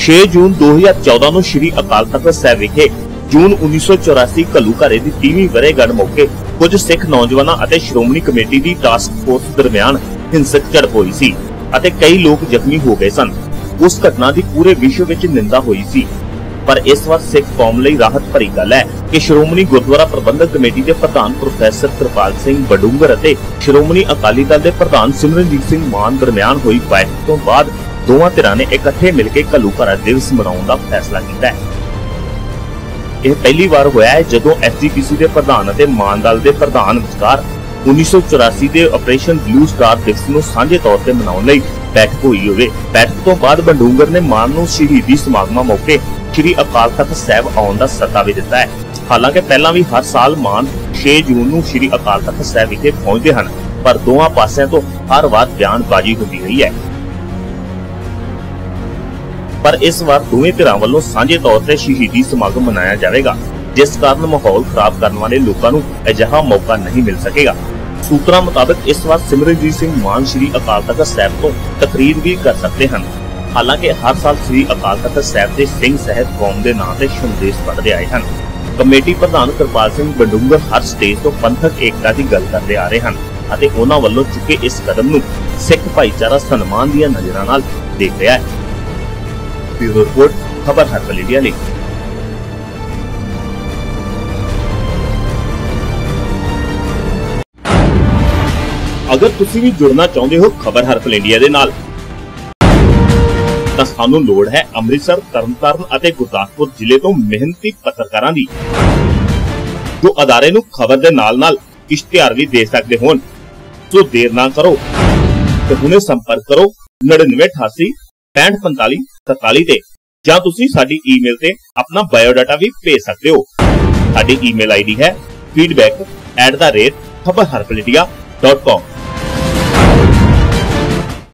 6 ਜੂਨ 2014 ਨੂੰ ਸ੍ਰੀ ਅਕਾਲ ਤਖਤ ਸਾਹਿਬ ਵਿਖੇ ਜੂਨ 1984 ਘੱਲੂਘਾਰੇ ਦੀ 30ਵੀਂ ਵਰ੍ਹੇਗੰਢ ਮੌਕੇ ਕੁਝ ਸਿੱਖ ਨੌਜਵਾਨਾਂ ਅਤੇ ਸ਼੍ਰੋਮਣੀ ਕਮੇਟੀ ਦੀ ਟਾਸਕ ਫੋਰਸ ਦਰਮਿਆਨ ਹਿੰਸਕ ਝੜਪ ਹੋਈ ਸੀ ਅਤੇ ਕਈ ਲੋਕ ਜ਼ਖਮੀ ਹੋ ਗਏ ਸਨ। ਉਸ ਘਟਨਾ ਦੀ ਪੂਰੇ ਵਿਸ਼ਵ ਵਿੱਚ ਨਿੰਦਾ ਹੋਈ ਸੀ। ਪਰ ਇਸ ਵਾਰ ਸਿੱਖ ਕੌਮ ਲਈ ਰਾਹਤ ਭਰੀ ਗੱਲ ਹੈ ਕਿ ਸ਼੍ਰੋਮਣੀ ਗੁਰਦੁਆਰਾ ਪ੍ਰਬੰਧਕ ਕਮੇਟੀ ਦੇ ਪ੍ਰਧਾਨ ਪ੍ਰੋਫੈਸਰ ਕਿਰਪਾਲ ਸਿੰਘ ਬਡੂੰਗਰ ਅਤੇ ਸ਼੍ਰੋਮਣੀ ਅਕਾਲੀ ਦਲ ਦੇ ਪ੍ਰਧਾਨ ਸਿਮਰਨਜੀਤ ਸਿੰਘ ਮਾਨ ਦਰਮਿਆਨ ਹੋਈ ਬੈਠਕ ਤੋਂ ਬਾਅਦ ਦੋਵਾਂ ਧਿਰਾਂ ਨੇ ਇਕੱਠੇ ਮਿਲ ਕੇ ਘੱਲੂਘਾਰਾ ਦਿਵਸ ਮਨਾਉਣ ਦਾ ਫੈਸਲਾ ਕੀਤਾ ਹੈ। ਇਹ ਪਹਿਲੀ ਵਾਰ ਹੋਇਆ ਹੈ ਜਦੋਂ ਐਸਜੀਪੀਸੀ ਦੇ ਪ੍ਰਧਾਨ ਅਤੇ ਮਾਨ ਦੇ ਪ੍ਰਧਾਨ ਵਿਚਕਾਰ 1984 ਦੇ ਆਪਰੇਸ਼ਨ ਬਲੂ ਸਟਾਰ ਦਿਵਸ ਨੂੰ ਸਾਂਝੇ ਤੌਰ ਤੇ ਮਨਾਉਣ ਲਈ ਬੈਠਕ ਹੋਈ ਹੋਵੇ। ਬੈਠਕ ਤੋਂ ਬਾਅਦ ਬੰਡੂੰਗਰ ਨੇ ਮਾਨ ਨੂੰ ਸ਼ਹੀਦੀ ਸਮਾਗਮਾਂ ਮੌਕੇ ਸ੍ਰੀ ਅਕਾਲ ਤਖਤ ਸਾਹਿਬ ਆਉਣ ਦਾ ਸੱਦਾ ਵੀ ਦਿੱਤਾ ਹੈ। ਹਾਲਾਂਕਿ ਪਹਿਲਾਂ ਵੀ ਹਰ ਸਾਲ ਮਾਨ 6 ਜੂਨ ਨੂੰ ਸ੍ਰੀ ਅਕਾਲ ਤਖਤ ਸਾਹਿਬ ਵਿਖੇ ਪਹੁੰਚਦੇ ਹਨ, ਪਰ ਦੋਵਾਂ ਪਾਸਿਆਂ ਤੋਂ ਹਰ ਵਾਰ ਬਿਆਨਬਾਜ਼ੀ ਹੁੰਦੀ ਰਹੀ ਹੈ। ਪਰ ਇਸ ਵਾਰ ਦੋਵੇਂ ਧਿਰਾਂ ਵੱਲੋਂ ਸਾਂਝੇ ਤੌਰ ਤੇ ਸ਼ਹੀਦੀ ਸਮਾਗਮ ਮਨਾਇਆ ਜਾਵੇਗਾ, ਜਿਸ ਕਾਰਨ ਮਾਹੌਲ ਖਰਾਬ ਕਰਨ ਵਾਲੇ ਲੋਕਾਂ ਨੂੰ ਅਜਿਹਾ ਮੌਕਾ ਨਹੀਂ ਮਿਲ ਸਕੇਗਾ। ਸੂਤਰਾਂ ਮੁਤਾਬਕ ਇਸ ਵਾਰ ਸਿਮਰਨਜੀਤ ਸਿੰਘ ਮਾਨ ਸ਼੍ਰੀ ਅਕਾਲ ਤਖਤ ਸਾਹਿਬ ਤੋਂ ਤਕਰੀਰ ਵੀ ਕਰ ਸਕਦੇ ਹਨ। ਹਾਲਾਂਕਿ ਹਰ ਸਾਲ ਸ਼੍ਰੀ ਅਕਾਲ ਤਖਤ ਸਾਹਿਬ ਦੇ ਸਿੰਘ ਸਹਿਤ ਕੌਮ ਦੇ ਨਾਂ ਤੇ ਸੰਦੇਸ਼ ਪੜ੍ਹਦੇ ਆਏ ਹਨ। ਕਮੇਟੀ ਪ੍ਰਧਾਨ ਕਿਰਪਾਲ ਸਿੰਘ ਬੰਡੂੰਗਰ ਹਰ ਸਟੇਜ ਤੋਂ ਪੰਥਕ ਏਕਤਾ ਦੀ ਗੱਲ ਕਰਦੇ ਆ ਰਹੇ ਹਨ ਅਤੇ ਉਹਨਾਂ ਵੱਲੋਂ ਚੁੱਕੇ ਇਸ ਕਦਮ ਨੂੰ ਸਿੱਖ ਭਾਈਚਾਰਾ ਸਨਮਾਨ ਦੀਆਂ ਨਜ਼ਰਾਂ ਨਾਲ ਦੇਖ ਰਿਹਾ ਹੈ। ਬਿਊਰੋ ਰਿਪੋਰਟ ਖਬਰ ਹਰਪਲ ਇੰਡੀਆ ਲਈ ਅਗਰ ਤੁਸੀਂ ਵੀ ਜੁੜਨਾ ਚਾਹੁੰਦੇ ਹੋ ਖਬਰ ਹਰਪਲ ਇੰਡੀਆ ਦੇ ਨਾਲ, ਤਾਂ ਸਾਨੂੰ ਲੋੜ ਹੈ ਅੰਮ੍ਰਿਤਸਰ, ਤਰਨਤਾਰਨ ਅਤੇ ਗੁਰਦਾਸਪੁਰ ਜ਼ਿਲ੍ਹੇ ਤੋਂ ਮਿਹਨਤੀ ਪੱਤਰਕਾਰਾਂ ਦੀ, ਜੋ ਅਦਾਰੇ ਨੂੰ ਖਬਰ ਦੇ ਨਾਲ-ਨਾਲ ਇਸ਼ਤਿਹਾਰ ਵੀ ਦੇ ਸਕਦੇ ਹੋਣ। ਸੋ ਦੇਰ ਨਾ ਕਰੋ ਤੇ ਹੁਣੇ ਸੰਪਰਕ ਕਰੋ 9988 6545 47 ਤੇ। ਜਾਂ ਤੁਸੀਂ ਸਾਡੀ ਈਮੇਲ ਤੇ ਆਪਣਾ ਬਾਇਓਡਾਟਾ ਵੀ ਭੇਜ ਸਕਦੇ ਹੋ। ਸਾਡੀ ਈਮੇਲ ਆਈਡੀ ਹੈ feedback@khabarharpaladia.com